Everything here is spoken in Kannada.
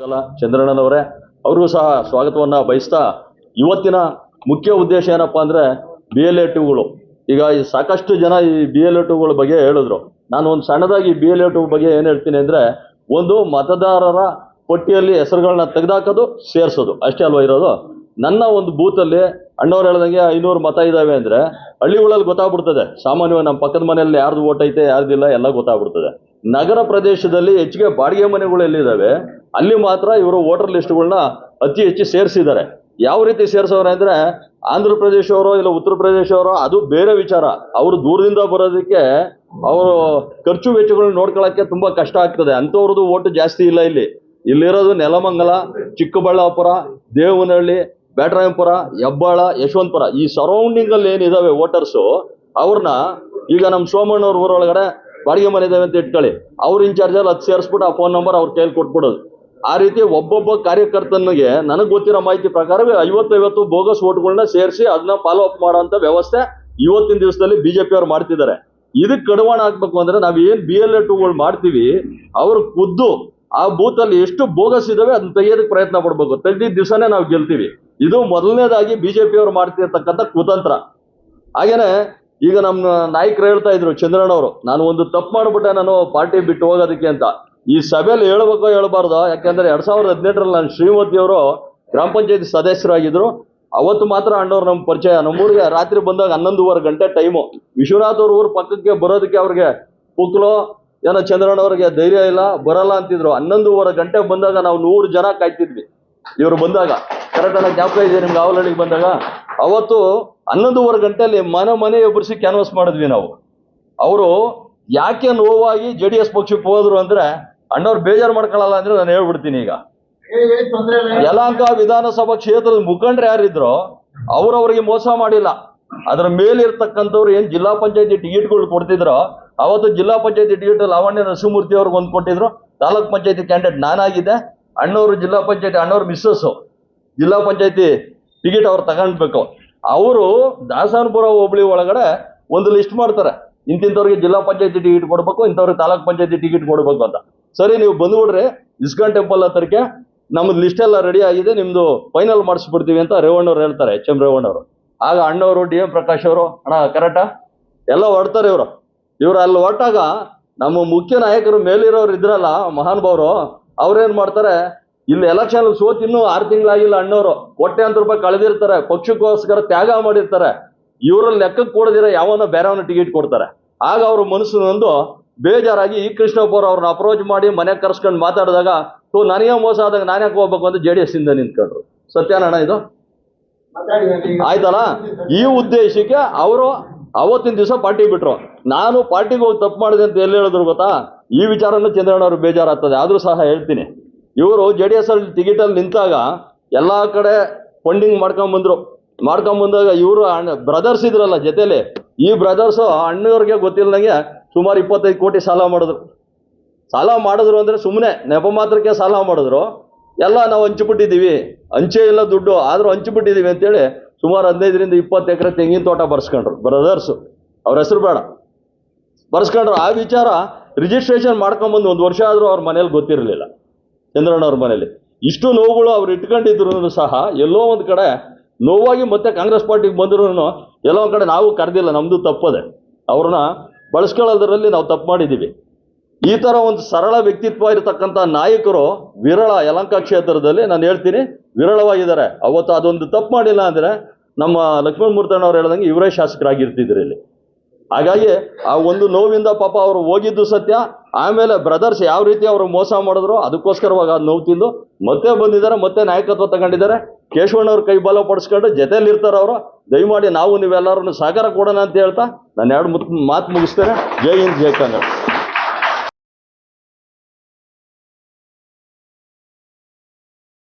ಅಲ್ಲ, ಚಂದ್ರಣ್ಣನವರೇ, ಅವರಿಗೂ ಸಹ ಸ್ವಾಗತವನ್ನ ಬಯಸ್ತಾ ಇವತ್ತಿನ ಮುಖ್ಯ ಉದ್ದೇಶ ಏನಪ್ಪಾ ಅಂದ್ರೆ ಬಿ ಎಲ್ ಎ ಈಗ ಸಾಕಷ್ಟು ಜನ ಈ ಬಿ ಎಲ್ ಎ ಬಗ್ಗೆ ಹೇಳಿದ್ರು. ನಾನು ಒಂದು ಸಣ್ಣದಾಗಿ ಬಿ ಎಲ್ ಎ ಬಗ್ಗೆ ಏನು ಹೇಳ್ತೀನಿ ಅಂದ್ರೆ, ಒಂದು ಮತದಾರರ ಪಟ್ಟಿಯಲ್ಲಿ ಹೆಸರುಗಳನ್ನ ತೆಗೆದಾಕೋದು, ಸೇರಿಸೋದು. ಅಷ್ಟೇ ಅಲ್ವಾ ಇರೋದು? ನನ್ನ ಒಂದು ಬೂತಲ್ಲಿ ಅಣ್ಣವ್ರು ಹೇಳ್ದಂಗೆ ಐನೂರು ಮತ ಇದ್ದಾವೆ ಅಂದ್ರೆ ಹಳ್ಳಿಗಳಲ್ಲಿ ಗೊತ್ತಾಗ್ಬಿಡ್ತದೆ. ಸಾಮಾನ್ಯವಾಗಿ ನಮ್ಮ ಪಕ್ಕದ ಮನೆಯಲ್ಲಿ ಯಾರ್ದು ಓಟ್ ಐತೆ, ಯಾರ್ದಿಲ್ಲ, ಎಲ್ಲ ಗೊತ್ತಾಗ್ಬಿಡ್ತದೆ. ನಗರ ಪ್ರದೇಶದಲ್ಲಿ ಹೆಚ್ಚಿಗೆ ಬಾಡಿಗೆ ಮನೆಗಳು ಎಲ್ಲಿದ್ದಾವೆ ಅಲ್ಲಿ ಮಾತ್ರ ಇವರು ವೋಟರ್ ಲಿಸ್ಟ್ಗಳನ್ನ ಅತಿ ಹೆಚ್ಚು ಸೇರಿಸಿದ್ದಾರೆ. ಯಾವ ರೀತಿ ಸೇರಿಸೋರೆ ಅಂದರೆ ಆಂಧ್ರ ಪ್ರದೇಶವರೋ ಇಲ್ಲ ಉತ್ತರ ಪ್ರದೇಶವರೋ ಅದು ಬೇರೆ ವಿಚಾರ. ಅವರು ದೂರದಿಂದ ಬರೋದಕ್ಕೆ ಅವರು ಖರ್ಚು ವೆಚ್ಚಗಳನ್ನ ನೋಡ್ಕೊಳ್ಳೋಕ್ಕೆ ತುಂಬ ಕಷ್ಟ ಆಗ್ತದೆ. ಅಂಥವ್ರದ್ದು ಓಟು ಜಾಸ್ತಿ ಇಲ್ಲ ಇಲ್ಲಿ. ಇಲ್ಲಿರೋದು ನೆಲಮಂಗಲ, ಚಿಕ್ಕಬಳ್ಳಾಪುರ, ದೇವನಹಳ್ಳಿ ಬ್ಯಾಟರಾಯಂಪುರ ಹೆಬ್ಬಾಳ, ಯಶವಂತಪುರ ಈ ಸರೌಂಡಿಂಗಲ್ಲಿ ಏನಿದಾವೆ ವೋಟರ್ಸು ಅವ್ರನ್ನ ಈಗ ನಮ್ಮ ಸೋಮಣ್ಣವ್ರ ಊರೊಳಗಡೆ ಬಾಡಿಗೆ ಮನೆ ಇದಾವೆ ಅಂತ ಇಟ್ಕೊಳ್ಳಿ. ಅವ್ರ ಇನ್ಚಾರ್ಜಲ್ಲಿ ಅದು ಸೇರಿಸ್ಬಿಟ್ಟು ಆ ಫೋನ್ ನಂಬರ್ ಅವ್ರ ಕೈಯಲ್ಲಿ ಕೊಟ್ಬಿಡೋದು. ಆ ರೀತಿ ಒಬ್ಬೊಬ್ಬ ಕಾರ್ಯಕರ್ತನಿಗೆ ನನಗೆ ಗೊತ್ತಿರೋ ಮಾಹಿತಿ ಪ್ರಕಾರ ಐವತ್ತೈವತ್ತು ಬೋಗಸ್ ಓಟ್ಗಳನ್ನ ಸೇರಿಸಿ ಅದನ್ನ ಫಾಲೋ ಅಪ್ ಮಾಡೋಂಥ ವ್ಯವಸ್ಥೆ ಇವತ್ತಿನ ದಿವಸದಲ್ಲಿ ಬಿಜೆಪಿ ಅವ್ರು ಮಾಡ್ತಿದ್ದಾರೆ. ಇದಕ್ಕೆ ಕಡವಾಣ ಹಾಕ್ಬೇಕು ಅಂದ್ರೆ ನಾವ್ ಏನ್ ಬಿ ಎಲ್ ಎ ಮಾಡ್ತೀವಿ, ಅವ್ರು ಖುದ್ದು ಆ ಬೂತ್ ಅಲ್ಲಿ ಎಷ್ಟು ಬೋಗಸ್ ಇದಾವೆ ಅದನ್ನ ತೆಗೆಯೋದಕ್ಕೆ ಪ್ರಯತ್ನ ಪಡ್ಬೇಕು. ತೆಗೆದಿದ್ದ ದಿವಸನೇ ನಾವು ಗೆಲ್ತೀವಿ. ಇದು ಮೊದಲನೇದಾಗಿ ಬಿಜೆಪಿ ಅವರು ಮಾಡ್ತಿರ್ತಕ್ಕಂಥ ಕುತಂತ್ರ. ಹಾಗೇನೆ ಈಗ ನಮ್ಮ ನಾಯಕರು ಹೇಳ್ತಾ ಇದ್ರು ಚಂದ್ರಣ್ಣವರು, ನಾನು ಒಂದು ತಪ್ಪು ಮಾಡ್ಬಿಟ್ಟೆ, ನಾನು ಪಾರ್ಟಿ ಬಿಟ್ಟು ಹೋಗೋದಕ್ಕೆ ಅಂತ. ಈ ಸಭೆಯಲ್ಲಿ ಹೇಳ್ಬೇಕೋ ಹೇಳ್ಬಾರ್ದು? ಯಾಕೆಂದ್ರೆ ಎರಡ್ ಸಾವಿರದ ಹದಿನೆಂಟರಲ್ಲಿ ನಾನು ಶ್ರೀಮತಿ ಅವರು ಗ್ರಾಮ ಪಂಚಾಯತಿ ಸದಸ್ಯರಾಗಿದ್ರು. ಅವತ್ತು ಮಾತ್ರ ಅಣ್ಣವ್ರು ನಮ್ಮ ಪರಿಚಯ. ನಮ್ಮೂರಿಗೆ ರಾತ್ರಿ ಬಂದಾಗ ಹನ್ನೊಂದುವರೆ ಗಂಟೆ ಟೈಮು ವಿಶ್ವನಾಥ್ ಅವ್ರ ಊರು ಪಕ್ಕಕ್ಕೆ ಬರೋದಕ್ಕೆ ಅವ್ರಿಗೆ ಪುಕ್ಲೋ, ಏನೋ ಚಂದ್ರಣ್ಣವ್ರಿಗೆ ಧೈರ್ಯ ಇಲ್ಲ, ಬರಲ್ಲ ಅಂತಿದ್ರು. ಹನ್ನೊಂದುವರೆ ಗಂಟೆ ಬಂದಾಗ ನಾವು ನೂರು ಜನ ಕಾಯ್ತಿದ್ವಿ. ಇವರು ಬಂದಾಗ. ಕರೆಕ್ಟ್ ಅಣ್ಣ, ಜ್ಞಾಪಕ ಇದೆ ನಿಮ್ಗೆ ಆವಲಳ್ಳಿಗೆ ಬಂದಾಗ? ಅವತ್ತು ಹನ್ನೊಂದುವರೆ ಗಂಟೆಯಲ್ಲಿ ಮನೆ ಮನೆ ಒಬ್ಬರಿಸಿ ಕ್ಯಾನ್ವಾಸ್ ಮಾಡಿದ್ವಿ ನಾವು. ಅವರು ಯಾಕೆ ನೋವಾಗಿ ಜೆ ಡಿ ಎಸ್ ಪಕ್ಷಕ್ಕೆ ಹೋದ್ರು ಅಂದ್ರೆ ಅಣ್ಣವ್ರು ಬೇಜಾರು ಮಾಡ್ಕೊಳ್ಳಲ್ಲ ಅಂದ್ರೆ ನಾನು ಹೇಳ್ಬಿಡ್ತೀನಿ ಈಗ. ಯಲಹಂಕ ವಿಧಾನಸಭಾ ಕ್ಷೇತ್ರದ ಮುಖಂಡರು ಯಾರಿದ್ರು ಅವ್ರವ್ರಿಗೆ ಮೋಸ ಮಾಡಿಲ್ಲ. ಅದ್ರ ಮೇಲಿರ್ತಕ್ಕಂಥವ್ರು ಏನ್ ಜಿಲ್ಲಾ ಪಂಚಾಯತಿ ಟಿಕೆಟ್ಗಳು ಕೊಡ್ತಿದ್ರು ಅವತ್ತು ಜಿಲ್ಲಾ ಪಂಚಾಯತಿ ಟಿಕೆಟ್ ಲಾವಣ್ಯ ನರಸಿಂಹಮೂರ್ತಿ ಅವ್ರಿಗೆ ಒಂದು ಕೊಟ್ಟಿದ್ರು. ತಾಲೂಕ್ ಪಂಚಾಯತಿ ಕ್ಯಾಂಡಿಡೇಟ್ ನಾನಾಗಿದೆ. ಅಣ್ಣವರು ಜಿಲ್ಲಾ ಪಂಚಾಯತಿ ಅಣ್ಣವ್ರ ಮಿಸ್ಸಸ್ಸು. ಜಿಲ್ಲಾ ಪಂಚಾಯತಿ ಟಿಕೆಟ್ ಅವ್ರು ತಗೊಂಡ್ಬೇಕು. ಅವರು ದಾಸನಪುರ ಹೋಬಳಿ ಒಳಗಡೆ ಒಂದು ಲಿಸ್ಟ್ ಮಾಡ್ತಾರೆ. ಇಂತಿಂಥವ್ರಿಗೆ ಜಿಲ್ಲಾ ಪಂಚಾಯತಿ ಟಿಕೆಟ್ ಕೊಡ್ಬೇಕು ಇಂಥವ್ರಿಗೆ ತಾಲೂಕ್ ಪಂಚಾಯತಿ ಟಿಕೆಟ್ ಕೊಡ್ಬೇಕು ಅಂತ. ಸರಿ, ನೀವು ಬಂದ್ಬಿಡ್ರಿ. ಇಸ್ಕಾನ್ ಟೆಂಪಲ್ ಹತ್ರಕ್ಕೆ. ನಮ್ದು ಲಿಸ್ಟ್ ಎಲ್ಲ ರೆಡಿ ಆಗಿದೆ. ನಿಮ್ದು ಫೈನಲ್ ಮಾಡಿಸ್ಬಿಡ್ತೀವಿ ಅಂತ ರೇವಣ್ಣವ್ರು ಹೇಳ್ತಾರೆ ಎಚ್ ಎಂ ರೇವಣ್ಣವರು. ಆಗ ಅಣ್ಣವರು, ಡಿ ಎಂ ಪ್ರಕಾಶ್ ಅವರು, ಅಣ್ಣ ಕರೆಕ್ಟಾ ಎಲ್ಲ ಹೊಡ್ತಾರೆ ಇವರು. ಇವ್ರು ಅಲ್ಲಿ ಹೊರಟಾಗ ನಮ್ಮ ಮುಖ್ಯ ನಾಯಕರು ಮೇಲಿರೋರು ಇದ್ರಲ್ಲ ಮಹಾನುಭಾವರು ಅವ್ರೇನ್ ಮಾಡ್ತಾರೆ, ಇಲ್ಲಿ ಎಲೆಕ್ಷನ್ ಸೋತಿ ಇನ್ನೂ ಆರು ತಿಂಗಳಾಗಿಲ್ಲ ಅಣ್ಣವರು. ಕೋಟ್ಯಾಂತರ ರೂಪಾಯಿ ಕಳೆದಿರ್ತಾರೆ, ಪಕ್ಷಕ್ಕೋಸ್ಕರ ತ್ಯಾಗ ಮಾಡಿರ್ತಾರೆ. ಇವ್ರಲ್ಲಿ ಲೆಕ್ಕಕ್ಕೆ ಕೊಡದಿರ ಯಾವನೋ ಬೇರೆಯವನ ಟಿಕೆಟ್ ಕೊಡ್ತಾರೆ. ಆಗ ಅವ್ರ ಮನಸ್ಸು ನೊಂದು ಬೇಜಾರಾಗಿ ಈ ಕೃಷ್ಣಪ್ಪ ಅವ್ರು ಅವ್ರನ್ನ ಅಪ್ರೋಚ್ ಮಾಡಿ ಮನೆ ಕರ್ಸ್ಕೊಂಡು ಮಾತಾಡಿದಾಗ ಸೊ ನನಗೆ ಮೋಸ ಆದಾಗ ನಾನ್ಯಾಕೆ ಹೋಗ್ಬೇಕು? ಅಂತ ಜೆ ಡಿ ಎಸ್ ಇಂದ ನಿಂತ್ಕೊಂಡ್ರು. ಸತ್ಯನಣ್ಣ ಇದು? ಆಯ್ತಲ್ಲ? ಈ ಉದ್ದೇಶಕ್ಕೆ ಅವರು ಅವತ್ತಿನ ದಿವಸ ಪಾರ್ಟಿ ಬಿಟ್ರು. ನಾನು ಪಾರ್ಟಿಗೆ ಹೋಗಿ ತಪ್ಪು ಮಾಡಿದೆ ಅಂತ ಎಲ್ಲಿ ಹೇಳಿದ್ರು ಗೊತ್ತಾ? ಈ ವಿಚಾರನೂ ಚಂದ್ರಣ್ಣ ಅವರು ಬೇಜಾರಾಗ್ತದೆ. ಆದ್ರೂ ಸಹ ಹೇಳ್ತೀನಿ. ಇವರು ಜೆ ಡಿ ಎಸ್ ಅಲ್ಲಿ ಟಿಕೆಟ್ ಅಲ್ಲಿ ನಿಂತಾಗ ಎಲ್ಲಾ ಕಡೆ ಫಂಡಿಂಗ್ ಮಾಡ್ಕೊಂಡ್ ಬಂದ್ರು. ಮಾಡ್ಕೊಂಡ್ ಬಂದಾಗ ಇವರು ಬ್ರದರ್ಸ್ ಇದ್ರಲ್ಲ ಜೊತೆಲಿ, ಈ ಬ್ರದರ್ಸ್ ಅಣ್ಣವ್ರಿಗೆ ಗೊತ್ತಿಲ್ಲದಂಗೆ ಸುಮಾರು ಇಪ್ಪತ್ತೈದು ಕೋಟಿ ಸಾಲ ಮಾಡಿದ್ರು. ಸಾಲ ಮಾಡಿದ್ರು ಅಂದರೆ ಸುಮ್ಮನೆ ನೆಪ ಮಾತ್ರಕ್ಕೆ ಸಾಲ ಮಾಡಿದ್ರು. ಎಲ್ಲ ನಾವು ಹಂಚಿಬಿಟ್ಟಿದ್ದೀವಿ. ಹಂಚೇ ಇಲ್ಲ ದುಡ್ಡು, ಆದರೂ ಹಂಚಿಬಿಟ್ಟಿದ್ದೀವಿ ಅಂತೇಳಿ ಸುಮಾರು ಹದಿನೈದರಿಂದ ಇಪ್ಪತ್ತು ಎಕರೆ ತೆಂಗಿನ ತೋಟ ಬರ್ಸ್ಕೊಂಡ್ರು. ಬ್ರದರ್ಸು ಅವ್ರ ಹೆಸರು ಬೇಡ. ಬರ್ಸ್ಕೊಂಡ್ರು. ಆ ವಿಚಾರ ರಿಜಿಸ್ಟ್ರೇಷನ್ ಮಾಡ್ಕೊಂಬಂದು ಒಂದು ವರ್ಷ ಆದರೂ ಅವ್ರ ಮನೇಲಿ ಗೊತ್ತಿರಲಿಲ್ಲ. ಚಂದ್ರಣ್ಣ ಅವ್ರ ಮನೇಲಿ. ಇಷ್ಟು ನೋವುಗಳು ಅವ್ರು ಇಟ್ಕೊಂಡಿದ್ರು ಸಹ ಎಲ್ಲೋ ಒಂದು ಕಡೆ ನೋವಾಗಿ ಮತ್ತೆ ಕಾಂಗ್ರೆಸ್ ಪಾರ್ಟಿಗೆ ಬಂದ್ರು ಎಲ್ಲೋ ಒಂದು ಕಡೆ ನಾವು ಕರೆದಿಲ್ಲ. ನಮ್ಮದು ತಪ್ಪದೆ. ಅವ್ರನ್ನ ಬಳಸ್ಕೊಳ್ಳೋದ್ರಲ್ಲಿ ನಾವು ತಪ್ಪು ಮಾಡಿದ್ದೀವಿ. ಈ ಥರ ಒಂದು ಸರಳ ವ್ಯಕ್ತಿತ್ವ ಇರತಕ್ಕಂಥ ನಾಯಕರು ವಿರಳ ಯಲಂಕ ಕ್ಷೇತ್ರದಲ್ಲಿ ನಾನು ಹೇಳ್ತೀನಿ, ವಿರಳವಾಗಿದ್ದಾರೆ. ಅವತ್ತು ಅದೊಂದು ತಪ್ಪು ಮಾಡಿಲ್ಲ ಅಂದರೆ ನಮ್ಮ ಲಕ್ಷ್ಮಣ ಮೂರ್ತಣ್ಣವ್ರು ಹೇಳ್ದಂಗೆ ಇವರೇ ಶಾಸಕರಾಗಿರ್ತಿದ್ರು ಇಲ್ಲಿ. ಹಾಗಾಗಿ ಆ ಒಂದು ನೋವಿಂದ ಪಾಪ ಅವರು ಹೋಗಿದ್ದು ಸತ್ಯ. ಆಮೇಲೆ ಬ್ರದರ್ಸ್ ಯಾವ ರೀತಿ ಅವರು ಮೋಸ ಮಾಡಿದ್ರು, ಅದಕ್ಕೋಸ್ಕರವಾಗಿ ಅದು ನೋವು ತಿಂದು ಮತ್ತೆ ಬಂದಿದ್ದಾರೆ, ಮತ್ತೆ ನಾಯಕತ್ವ ತಗೊಂಡಿದ್ದಾರೆ. ಕೇಶವಣ್ಣವ್ರ ಕೈ ಬಲ ಪಡಿಸ್ಕೊಂಡು ಜೊತೆಯಲ್ಲಿ ಇರ್ತಾರೆ ಅವರು. ದಯಮಾಡಿ ನಾವು ನೀವೆಲ್ಲರೂ ಸಹಕಾರ ಕೊಡೋಣ ಅಂತ ಹೇಳ್ತಾ ನಾನು ಎರಡು ಮಾತು ಮುಗಿಸ್ತೇನೆ. ಜೈ ಹಿಂದ್, ಜೈ ಕನ್ನಡ.